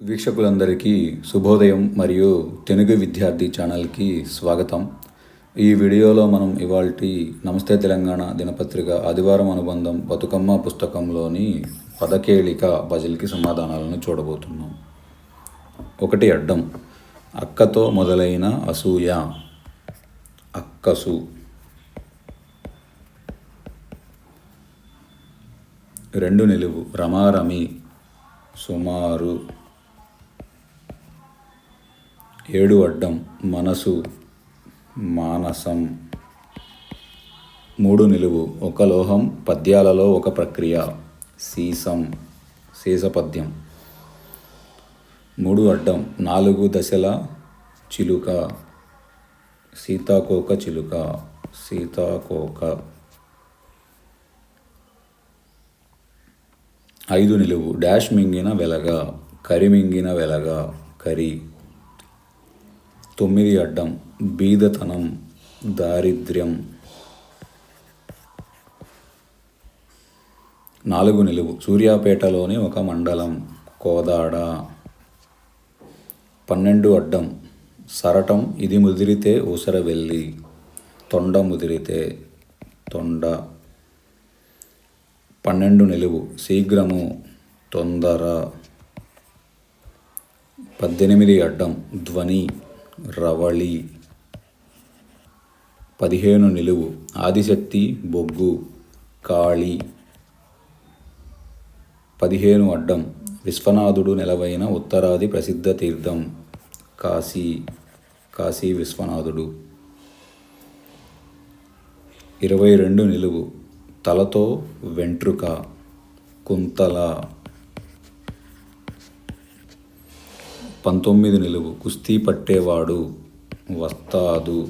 వీక్షకులందరికీ శుభోదయం మరియు తెలుగు విద్యార్థి ఛానల్కి స్వాగతం. ఈ వీడియోలో మనం ఇవాల్టి నమస్తే తెలంగాణ దినపత్రిక ఆదివారం అనుబంధం బతుకమ్మ పుస్తకంలోని పదకేళిక పజిల్కి సమాధానాలను చూడబోతున్నాం. ఒకటి అడ్డం అక్కతో మొదలైన అసూయ అక్కసు. రెండు నిలువు రమారమి సుమారు. ఏడు అడ్డం మనసు మానసం. మూడు నిలువు ఒక లోహం పద్యాలలో ఒక ప్రక్రియ సీసం సీసపద్యం మూడు అడ్డం నాలుగు దశల చిలుక సీతాకోక చిలుక సీతాకోక. ఐదు నిలువు డాష్ మింగిన వెలగ కరిమింగిన వెలగ కరి. తొమ్మిది అడ్డం బీదతనం దారిద్ర్యం. నాలుగు నిలువు సూర్యాపేటలోని ఒక మండలం కోదాడ. పన్నెండు అడ్డం సరటం ఇది ముదిరితే ఊసర వెళ్ళి తొండ ముదిరితే తొండ. పన్నెండు నిలువు శీఘ్రము తొందర. పద్దెనిమిది అడ్డం ధ్వని. రవళి. పదిహేను నిలువు. ఆదిశక్తి బొగ్గు కాళి. పదిహేను అడ్డం. విశ్వనాథుడు నెలవైన ఉత్తరాది ప్రసిద్ధ తీర్థం కాశీ. కాశీ విశ్వనాథుడు. ఇరవై రెండు నిలువు. తలతో వెంట్రుక కుంతల. పంతొమ్మిది నిలువు కుస్తీ పట్టేవాడు వస్తాదు.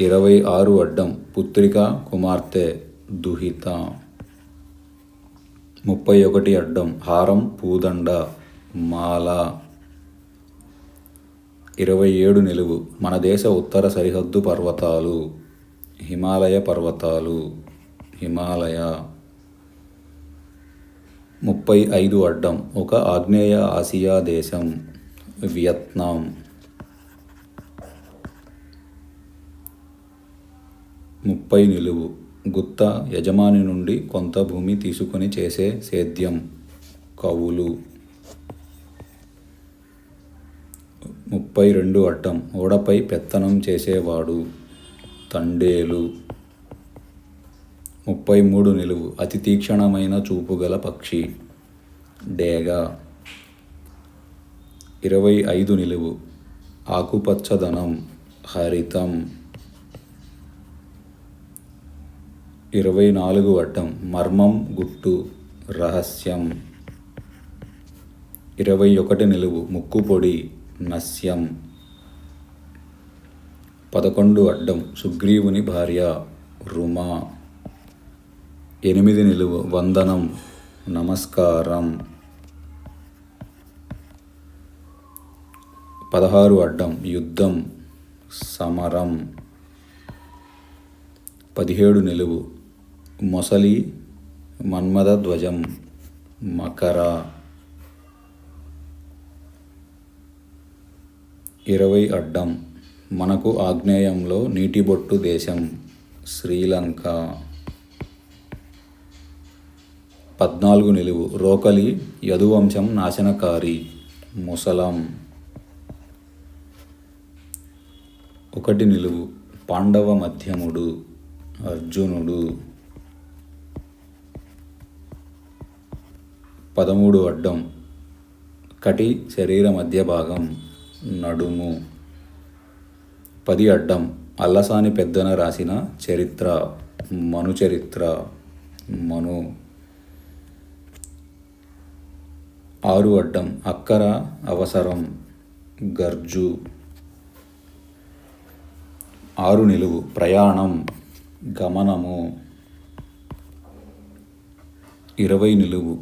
ఇరవై ఆరు అడ్డం పుత్రిక కుమార్తె దుహిత. ముప్పై ఒకటి అడ్డం హారం పూదండ మాల. ఇరవై ఏడు నిలువు మన దేశ ఉత్తర సరిహద్దు పర్వతాలు హిమాలయ పర్వతాలు హిమాలయ ముప్పై ఐదు అడ్డం ఒక ఆగ్నేయ ఆసియా దేశం వియత్నాం. ముప్పై నిలువు గుత్త యజమాని నుండి కొంత భూమి తీసుకొని చేసే సేద్యం కవులు. ముప్పై రెండు అడ్డం ఓడపై పెత్తనం చేసేవాడు తండేలు. ముప్పై మూడు నిలువు. అతి తీక్షణమైన చూపుగల పక్షి. డేగ. ఇరవై ఐదు నిలువు. ఆకుపచ్చదనం. హరితం. ఇరవై నాలుగు అడ్డం. మర్మం గుట్టు రహస్యం. ఇరవై ఒకటి నిలువు. ముక్కుపొడి నస్యం. పదకొండు అడ్డం. సుగ్రీవుని భార్య రుమా. ఎనిమిది నిలువు వందనం నమస్కారం. పదహారు అడ్డం యుద్ధం సమరం. పదిహేడు నిలువు మొసలి మన్మద ధ్వజం మకర. ఇరవై అడ్డం మనకు ఆగ్నేయంలో నీటిబొట్టు దేశం శ్రీలంక. పద్నాలుగు నిలువు. రోకలి యదువంశం నాశనకారి. ముసలం. ఒకటి నిలువు. పాండవ మధ్యముడు. అర్జునుడు. పదమూడు అడ్డం. కటి శరీర మధ్య భాగం. నడుము. పది అడ్డం. అల్లసాని పెద్దన రాసిన చరిత్ర. మను చరిత్ర మను. ఆరు అడ్డం అక్కర అవసరం గర్జు. ఆరు నిలువు ప్రయాణం గమనము. ఇరవై నిలువు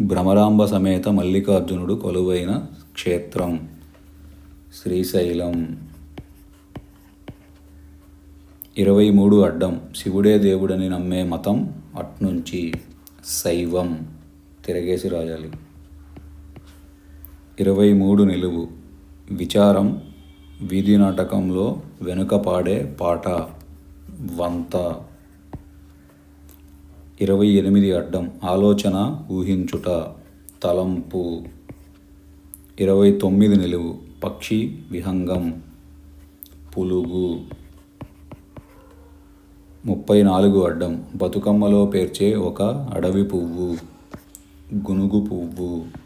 భ్రమరాంబ సమేత మల్లికార్జునుడు కొలువైన క్షేత్రం శ్రీశైలం. ఇరవై మూడు అడ్డం శివుడే దేవుడని నమ్మే మతం అట్నుంచి శైవం. తిరగేసి రాయాలి. ఇరవై మూడు నిలువు. విచారం వీధి నాటకంలో వెనుక పాడే పాట వంత. ఇరవై ఎనిమిది అడ్డం ఆలోచన ఊహించుట తలంపు. ఇరవై తొమ్మిది నిలువు పక్షి విహంగం. పులుగు. ముప్పై నాలుగు అడ్డం బతుకమ్మలో పేర్చే ఒక అడవి పువ్వు. గునుగు పువ్వు.